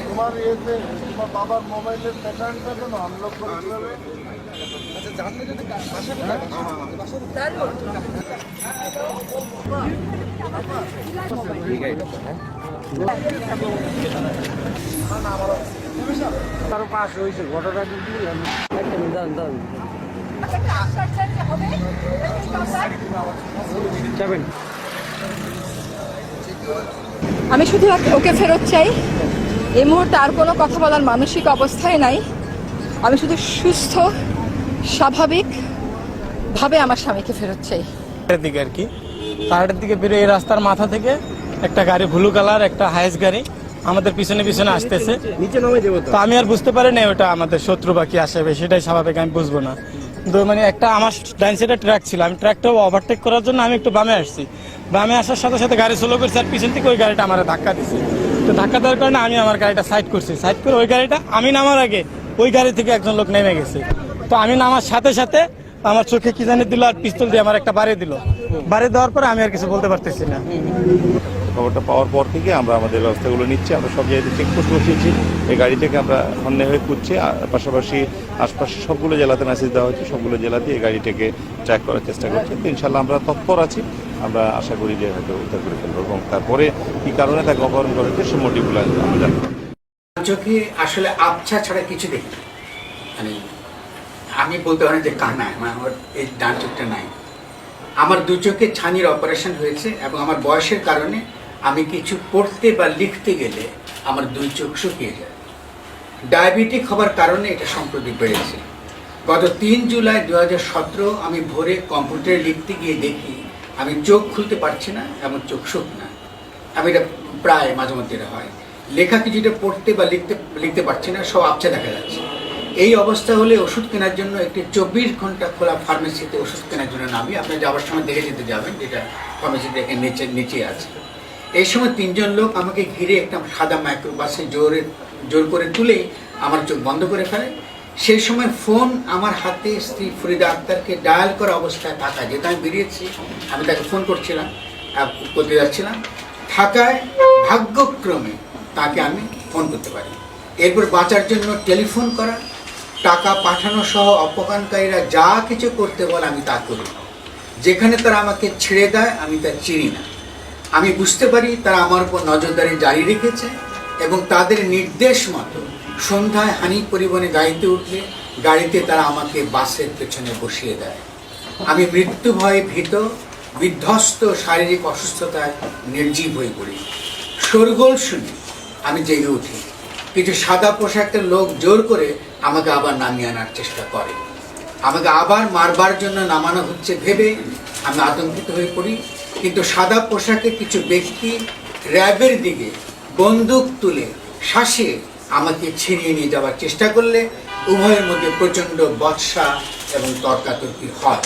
তোমার ইয়েতে তোমার বাবার মোবাইলের প্যাটার্নটা যেন আনলক করে কীভাবে তারও পাশ হয়েছে ঘটনা কিন্তু দান যাবেন আমি শুধু ওকে ফেরত চাই। এই মুহূর্তে আর কোনো কথা বলার মানসিক অবস্থায় নাই। আমি শুধু সুস্থ স্বাভাবিক ভাবে আমার স্বামীকে ফেরত চাই। পাহাড়ের দিকে আর কি। পাহাড়ের দিকে বেরোয় এই রাস্তার মাথা থেকে একটা গাড়ি ব্লু কালার একটা হাইস গাড়ি আমাদের পিছনে পিছনে আসতেছে। নিচে তো। তো আমি আর বুঝতে পারি না ওটা আমাদের শত্রু বা কি আসবে সেটাই স্বাভাবিক আমি বুঝব না। মানে একটা আমার ডাইন সাইডে ট্র্যাক ছিল আমি ট্র্যাকটা ওভারটেক করার জন্য আমি একটু বামে আসছি। বামে আসার সাথে সাথে গাড়ি স্লো করছি আর পিছন থেকে ওই গাড়িটা আমার ধাক্কা দিছে। তো ধাক্কা দেওয়ার কারণে আমি আমার গাড়িটা সাইড করছি। সাইড করে ওই গাড়িটা আমি নামার আগে ওই গাড়ি থেকে একজন লোক নেমে গেছে। তো আমি নামার সাথে সাথে আমার চোখে কি জানি দিল আর পিস্তল দিয়ে আমার একটা বাড়ি দিল। বাড়ি দেওয়ার পরে আমি আর কিছু বলতে পারতেছি না। খবরটা পাওয়ার পর থেকে আমরা আমাদের ব্যবস্থাগুলো নিচ্ছি, আমরা সব জায়গায় চেকপোস্ট বসিয়েছি। এই গাড়িটাকে আমরা হন্যে হয়ে খুঁজছি পাশাপাশি আশপাশে সবগুলো জেলাতে মেসেজ দেওয়া হচ্ছে সবগুলো জেলাতে এই গাড়িটাকে ট্র্যাক করার চেষ্টা করছি। ইনশাল্লাহ আমরা তৎপর আছি। আমরা আশা করি যে হয়তো উদ্ধার করে ফেলব এবং তারপরে কি কারণে তাকে অপহরণ করা হচ্ছে সে মোটিভগুলো আমরা জানব চোখে আসলে আবছা ছাড়া কিছু দেখি মানে আমি বলতে পারি যে কানা মানে আমার এই ডান চোখটা নাই। আমার দু চোখে ছানির অপারেশন হয়েছে এবং আমার বয়সের কারণে আমি কিছু পড়তে বা লিখতে গেলে আমার দুই চোখ শুকিয়ে যায়। ডায়াবেটিক হবার কারণে এটা সম্প্রতি বেড়েছে। গত তিন জুলাই দু হাজার সতেরো আমি ভোরে কম্পিউটারে লিখতে গিয়ে দেখি আমি চোখ খুলতে পারছি না, এমন চোখ শুকনা আমি এটা প্রায় মাঝে মধ্যে এটা হয়। লেখা কিছুটা পড়তে বা লিখতে লিখতে পারছি না, সব আবছা দেখা যাচ্ছে। এই অবস্থা হলে ওষুধ কেনার জন্য একটি চব্বিশ ঘণ্টা খোলা ফার্মেসিতে ওষুধ কেনার জন্য নামি। আপনি যাওয়ার সময় দেখে যেতে যাবেন, যেটা ফার্মেসি দেখে নিচে নিচে আছে। এই সময় তিনজন লোক আমাকে ঘিরে একটা সাদা মাইক্রোবাসে জোরে, জোর করে তুলে আমার চোখ বন্ধ করে ফেলে। সেই সময় ফোন আমার হাতে স্ত্রী ফরিদা আক্তারকে ডায়াল করা অবস্থায় থাকা যেহেতু আমি বেরিয়েছি, আমি তাকে ফোন করছিলাম করতে যাচ্ছিলাম, থাকায় ভাগ্যক্রমে তাকে আমি ফোন করতে পারি। এরপর বাঁচার জন্য টেলিফোন করা, টাকা পাঠানো সহ অপকানকারীরা যা কিছু করতে বলে আমি তা করি। যেখানে তারা আমাকে ছেড়ে দেয়, আমি তা চিনি না। আমি বুঝতে পারি তারা আমার উপর নজরদারি জারি রেখেছে এবং তাদের নির্দেশ মতো সন্ধ্যায় হানি পরিবহনে গাড়িতে উঠলে গাড়িতে তারা আমাকে বাসের পেছনে বসিয়ে দেয়। আমি মৃত্যু ভয়ে ভীত, বিধ্বস্ত শারীরিক অসুস্থতায় নির্জীব হয়ে পড়ি। শোরগোল শুনি, আমি জেগে উঠি। কিছু সাদা পোশাকের লোক জোর করে আমাকে আবার নামিয়ে আনার চেষ্টা করে। আমাকে আবার মারবার জন্য নামানো হচ্ছে ভেবে আমি আতঙ্কিত হয়ে পড়ি। কিন্তু সাদা পোশাকে কিছু ব্যক্তি র্যাবের দিকে বন্দুক তুলে শ্বাসে আমাকে ছিনিয়ে নিয়ে যাওয়ার চেষ্টা করলে উভয়ের মধ্যে প্রচণ্ড বৎসা এবং তর্কাতর্কি হয়।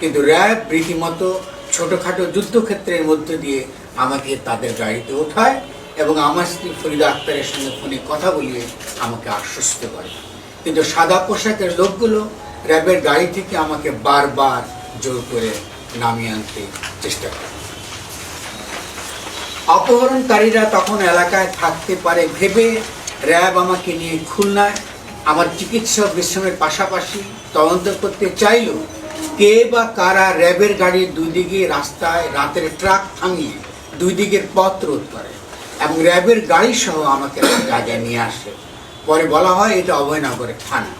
কিন্তু র্যাব রীতিমতো ছোটোখাটো যুদ্ধক্ষেত্রের মধ্য দিয়ে আমাকে তাদের গাড়িতে ওঠায় এবং আমার স্ত্রী ফরিদা আক্তারের সঙ্গে ফোনে কথা বলিয়ে আমাকে আশ্বস্ত করে। কিন্তু সাদা পোশাকের লোকগুলো র্যাবের গাড়ি থেকে আমাকে বারবার জোর করে নামিয়ে আনতে চেষ্টা করে। অপহরণকারীরা তখন এলাকায় থাকতে পারে ভেবে র্যাব আমাকে নিয়ে খুলনায়। আমার চিকিৎসা বিশ্রামের পাশাপাশি তদন্ত করতে চাইলেও কে বা কারা র্যাবের গাড়ির দুই দিকে রাস্তায় রাতের ট্রাক থামিয়ে দুই দিকের পথ রোধ করে এবং র্যাবের গাড়ি সহ আমাকে জায়গায় নিয়ে আসে। পরে বলা হয় এটা অভয়নগরের থানা।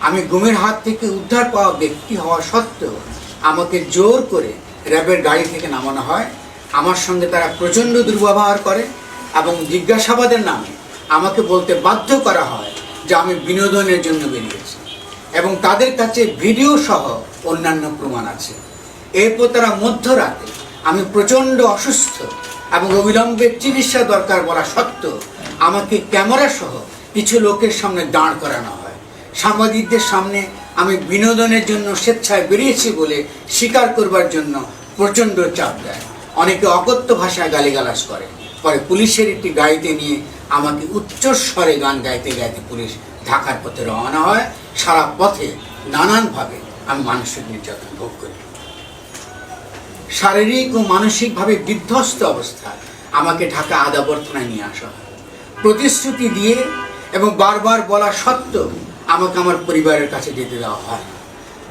আমি গুমের হাত থেকে উদ্ধার পাওয়া ব্যক্তি হওয়া সত্ত্বেও আমাকে জোর করে র্যাবের গাড়ি থেকে নামানো হয়। আমার সঙ্গে তারা প্রচণ্ড দুর্ব্যবহার করে এবং জিজ্ঞাসাবাদের নামে আমাকে বলতে বাধ্য করা হয় যে আমি বিনোদনের জন্য বেরিয়েছি। এবং তাদের কাছে ভিডিও সহ অন্যান্য প্রমাণ আছে। এরপর তারা মধ্যরাতে আমি প্রচণ্ড অসুস্থ এবং অবিলম্বে চিকিৎসা দরকার বলা সত্ত্বেও আমাকে ক্যামেরা সহ কিছু লোকের সামনে দাঁড় করানো হয়। সাংবাদিকদের সামনে আমি বিনোদনের জন্য স্বেচ্ছায় বেরিয়েছি বলে স্বীকার করবার জন্য প্রচণ্ড চাপ দেয়। অনেকে অকথ্য ভাষায় গালিগালাজ করে। পরে পুলিশের একটি গাড়িতে নিয়ে আমাকে উচ্চস্বরে গান গাইতে গাইতে পুলিশ ঢাকার পথে রওনা হয়। সারা পথে নানানভাবে আমি মানসিক নির্যাতন ভোগ করি। শারীরিক ও মানসিকভাবে বিধ্বস্ত অবস্থায় আমাকে ঢাকা আদাবর্তনায় নিয়ে আসা হয়। প্রতিশ্রুতি দিয়ে এবং বারবার বলা সত্ত্বেও আমাকে আমার পরিবারের কাছে যেতে দেওয়া হয়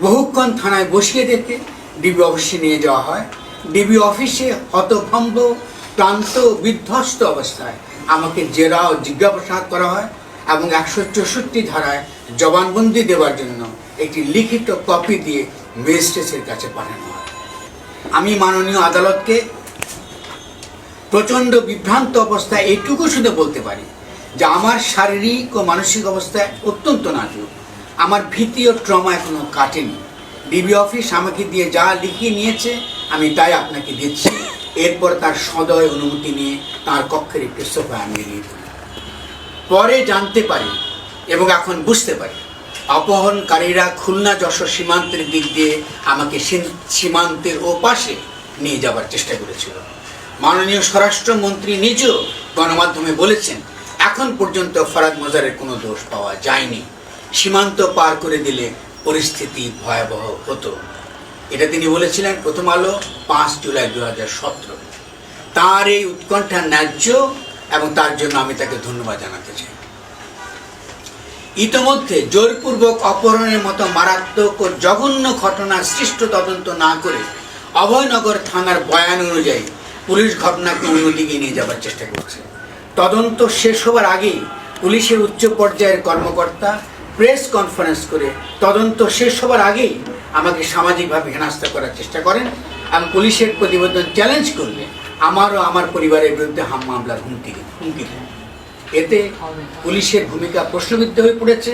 বহুক্ষণ থানায় বসিয়ে রেখে ডিবি অফিসে নিয়ে যাওয়া হয়। ডিবি অফিসে হতভম্ব, ক্লান্ত বিধ্বস্ত অবস্থায় আমাকে জেরা ও জিজ্ঞাসাবাদ করা হয় এবং একশো চৌষট্টি ধারায় জবানবন্দি দেওয়ার জন্য একটি লিখিত কপি দিয়ে ম্যাজিস্ট্রেটের কাছে পাঠানো হয়। আমি মাননীয় আদালতকে প্রচণ্ড বিভ্রান্ত অবস্থায় এইটুকু শুধু বলতে পারি যে আমার শারীরিক ও মানসিক অবস্থায় অত্যন্ত নাজুক। আমার ভীতি ও ট্রমা এখনও কাটেনি। ডিবি অফিস আমাকে দিয়ে যা লিখিয়ে নিয়েছে, আমি তাই আপনাকে দিচ্ছি। এরপর তার সদয় অনুমতি নিয়ে তার কক্ষের একটি সোফা আমি নিয়ে। পরে জানতে পারি এবং এখন বুঝতে পারি, অপহরণকারীরা খুলনা যশোর সীমান্তের দিক দিয়ে আমাকে সীম- সীমান্তের ওপাশে নিয়ে যাবার চেষ্টা করেছিল। মাননীয় স্বরাষ্ট্রমন্ত্রী নিজেও গণমাধ্যমে বলেছেন, এখন পর্যন্ত ফরাদ মজারের কোনো দোষ পাওয়া যায়নি। সীমান্ত পার করে দিলে পরিস্থিতি ভয়াবহ হতো। এটা তিনি বলেছিলেন, প্রথম আলো পাঁচ জুলাই দু হাজার সতেরো। তার এই উৎকণ্ঠা ন্যায্য এবং তার জন্য আমি তাকে ধন্যবাদ জানাতে চাই। ইতোমধ্যে জোরপূর্বক অপহরণের মতো মারাত্মক ও জঘন্য ঘটনার সৃষ্ট তদন্ত না করে অভয়নগর থানার বয়ান অনুযায়ী পুলিশ ঘটনাকে অন্যদিকে নিয়ে যাবার চেষ্টা করছে। তদন্ত শেষ হবার আগেই পুলিশের উচ্চ পর্যায়ের কর্মকর্তা প্রেস কনফারেন্স করে তদন্ত শেষ হবার আগেই আমাকে সামাজিকভাবে হেনাস্তা করার চেষ্টা করেন এবং পুলিশের প্রতিবেদন চ্যালেঞ্জ করলে আমারও আমার পরিবারের বিরুদ্ধে হাম মামলার হুমকি হুমকি দেন এতে পুলিশের ভূমিকা প্রশ্নবিদ্ধ হয়ে পড়েছে।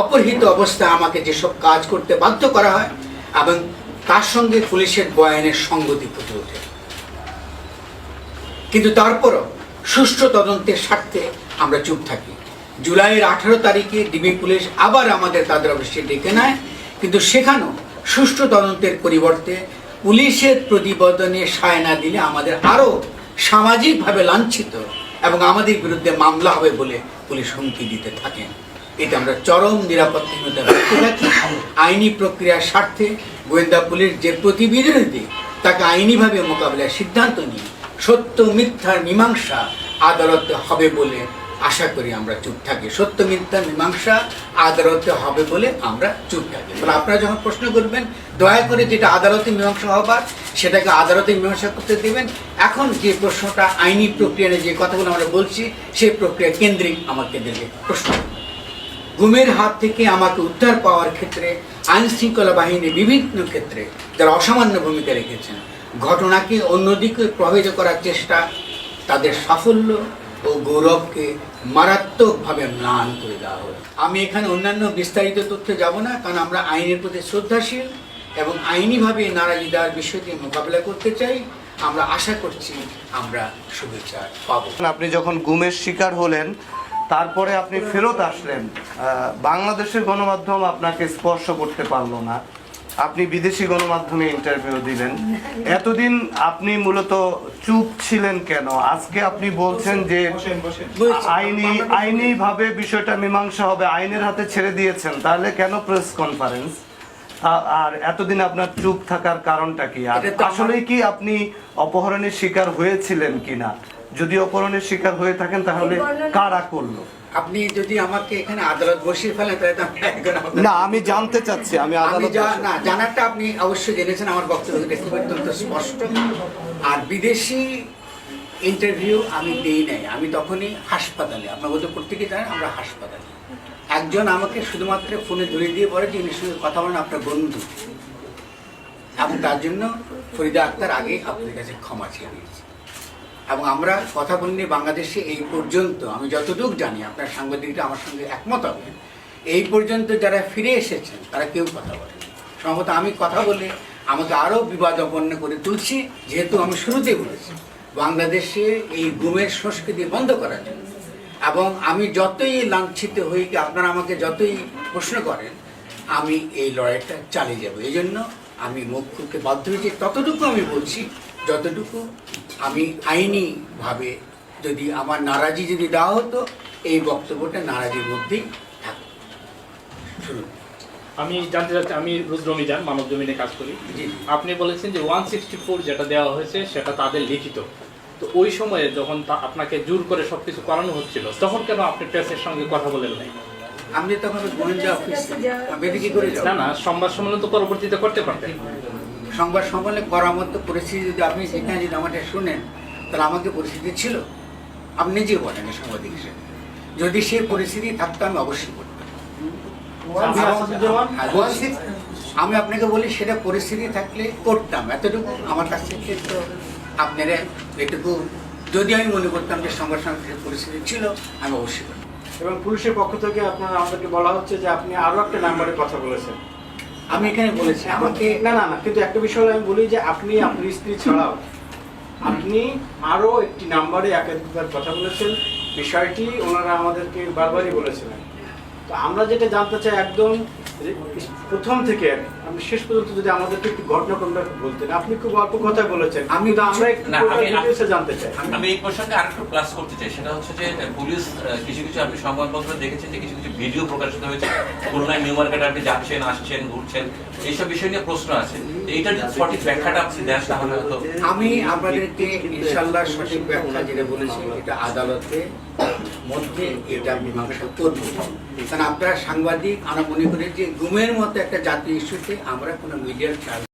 অপরহিত অবস্থায় আমাকে যেসব কাজ করতে বাধ্য করা হয় এবং তার সঙ্গে পুলিশের বয়ানের সঙ্গতি ফুটে ওঠে। কিন্তু তারপরও সুষ্ঠু তদন্তের স্বার্থে আমরা চুপ থাকি। জুলাইয়ের আঠারো তারিখে ডিবি পুলিশ আবার আমাদের তাদের অফিসে ডেকে নেয়। কিন্তু সেখানেও সুষ্ঠু তদন্তের পরিবর্তে পুলিশের প্রতিবেদনে সায় না দিলে আমাদের আরও সামাজিকভাবে লাঞ্ছিত এবং আমাদের বিরুদ্ধে মামলা হবে বলে পুলিশ হুমকি দিতে থাকেন। এতে আমরা চরম নিরাপত্তাহীনতা ভুগতে থাকি। আইনি প্রক্রিয়ার স্বার্থে গোয়েন্দা পুলিশ যে প্রতিবেদন দিই তাকে আইনিভাবে মোকাবিলার সিদ্ধান্ত নিই সত্য মিথ্যার মীমাংসা আদালতে হবে বলে আশা করি আমরা চুপ থাকি। সত্য মিথ্যার মীমাংসা আদালতে হবে বলে আমরা চুপ থাকি। বলে আপনারা যখন প্রশ্ন করবেন, দয়া করে যেটা আদালতে মীমাংসা হবার, সেটাকে আদালতে মীমাংসা করতে দেবেন। এখন যে প্রশ্নটা আইনি প্রক্রিয়া যে কথাগুলো আমরা বলছি, সেই প্রক্রিয়া কেন্দ্রিক আমাকে দেবে প্রশ্ন। গুমের হাত থেকে আমাকে উদ্ধার পাওয়ার ক্ষেত্রে আইন শৃঙ্খলা বাহিনী বিভিন্ন ক্ষেত্রে যারা অসামান্য ভূমিকা রেখেছেন, ঘটনাকে অন্যদিকে প্রভাবিত করার চেষ্টা, তাদের সাফল্য ও গৌরবকে মারাত্মকভাবে ম্লান করে দেওয়া হলো। আমি এখানে অন্যান্য বিস্তারিত তথ্যে যাব না, কারণ আমরা আইনের প্রতি শ্রদ্ধাশীল এবং আইনিভাবে নারাজি দেওয়ার বিষয়টি মোকাবিলা করতে চাই। আমরা আশা করছি আমরা শুভেচ্ছা পাবো। আপনি যখন গুমের শিকার হলেন, তারপরে আপনি ফেরত আসলেন বাংলাদেশের গণমাধ্যম আপনাকে স্পর্শ করতে পারল না। আপনি বিদেশি গণমাধ্যমে ইন্টারভিউ দিলেন। এতদিন আপনি মূলত চুপ ছিলেন কেন? আজকে আপনি বলছেন যে আইনি আইনি ভাবে বিষয়টা মীমাংসা হবে আইনের হাতে ছেড়ে দিয়েছেন। তাহলে কেন প্রেস কনফারেন্স আর এতদিন আপনার চুপ থাকার কারণটা কি? আর আসলেই কি আপনি অপহরণের শিকার হয়েছিলেন কিনা? যদি অপহরণের শিকার হয়ে থাকেন তাহলে কারা করল? আপনি যদি আমাকে এখানে আদালত বসিয়ে ফেলেন তাহলে না আমি জানতে চাচ্ছি আমি আদালত না জানারটা আপনি অবশ্যই জেনেছেন আমার বক্তব্য অত্যন্ত স্পষ্ট। আর বিদেশি ইন্টারভিউ আমি দিই নাই আমি তখনই হাসপাতালে আপনার বোধ প্রত্যেকে জানেন আমরা হাসপাতালে। একজন আমাকে শুধুমাত্র ফোনে ধরিয়ে দিয়ে বলে যে ইনি সঙ্গে কথা বলেন আপনার বন্ধু। এবং তার জন্য ফরিদা আক্তার আগে আপনার কাছে ক্ষমা চেয়ে নিয়েছি। এবং আমরা কথা বলিনি বাংলাদেশে এই পর্যন্ত, আমি যতটুকু জানি, আপনার সাংবাদিকরা আমার সঙ্গে একমত হবে, এই পর্যন্ত যারা ফিরে এসেছেন, তারা কেউ কথা বলেনি। সম্ভবত আমি কথা বলে আমাকে আরও বিবাদপন্ন করে তুলছি, যেহেতু আমি শুরুতেই বলেছি, বাংলাদেশে এই গুমের সংস্কৃতি বন্ধ করার জন্য। এবং আমি যতই লাঞ্ছিত হই, আপনারা আমাকে যতই প্রশ্ন করেন আমি এই লড়াইটা চালিয়ে যাব। এই জন্য আমি মুখ খুলতে বাধ্য হয়েছি। ততটুকু আমি বলছি যতটুকু আমি আইনিভাবে যদি আমার নারাজি যদি দেওয়া হতো এই বক্তব্যটা নারাজির মধ্যেই থাকতো। শুনুন। আমি জানতে চাচ্ছি আমি রুদ্রমিজান মানব জমিনে কাজ করি। আপনি বলেছেন যে ওয়ান সিক্সটি ফোর যেটা দেওয়া হয়েছে সেটা তাদের লিখিত। তো ওই সময়ে যখন তা- আপনাকে জোর করে সবকিছু করানো হচ্ছিল তখন কেন আপনি প্রেসের সঙ্গে কথা বলেন নাই? আমি তখন গোয়েন্দা অফিস আমি এদিকে করে না না সংবাদ সম্মেলন তো পরবর্তীতে করতে পারতেন। সংবাদ সম্মেলনে করার মতো পরিস্থিতি যদি আপনি সেখানে যদি আমাকে শুনেন তাহলে আমাকে পরিস্থিতি ছিল। আপনি নিজে বলেন সাংবাদিক হিসেবে। যদি সেই পরিস্থিতি থাকতো আমি অবশ্যই করতাম। হ্যাঁ, আমি আপনাকে বলি সেটা পরিস্থিতি থাকলে করতাম। এতটুকু আমার কাছ থেকে তো আপনারা এটুকু যদি আমি মনে করতাম যে সংবাদ সম্মেলনের পরিস্থিতি ছিল আমি অবশ্যই করতাম। এবং পুলিশের পক্ষ থেকে আপনার আমাদেরকে বলা হচ্ছে যে আপনি আরও একটা নাম্বারে কথা বলেছেন। আমি এখানে বলেছি আমাকে না না না কিন্তু একটা বিষয় আমি বলি যে আপনি আপনার স্ত্রী ছাড়াও আপনি আরও একটি নাম্বারে একাধিকবার কথা বলেছেন। বিষয়টি ওনারা আমাদেরকে বারবারই বলেছিলেন। তো আমরা যেটা জানতে চাই একদম প্রথম থেকে আপনি শেষ পর্যন্ত যদি আমাদেরকে একটু ঘটনাক্রমটা বলতেন আপনি খুব অল্প কথা বলেছেন আমি কিন্তু আমরা একটু আমি- জানতে চাই। আমি এই প্রসঙ্গে আরেকটু প্লাস করতে চাই সেটা হচ্ছে যে পুলিশ কিছু কিছু আপনি সংবাদপত্র দেখেছেন যে কিছু কিছু ভিডিও প্রকাশিত হয়েছে খুলনায় নিউ মার্কেটে আপনি যাচ্ছেন আসছেন ঘুরছেন এইসব বিষয় নিয়ে প্রশ্ন আছে। এইটার যদি সঠিক ব্যাখ্যাটা আপনি দেন তাহলে হয়তো আমি আপনাদেরকে ইনশাল্লাহ সঠিক ব্যাখ্যা যেটা বলেছি এটা আদালতে মধ্যে এটা মীমাংসা করব। কারণ আপনারা সাংবাদিক, আমরা মনে করি যে রুমের মতো একটা জাতীয় ইস্যুতে আমরা কোনো মিডিয়ার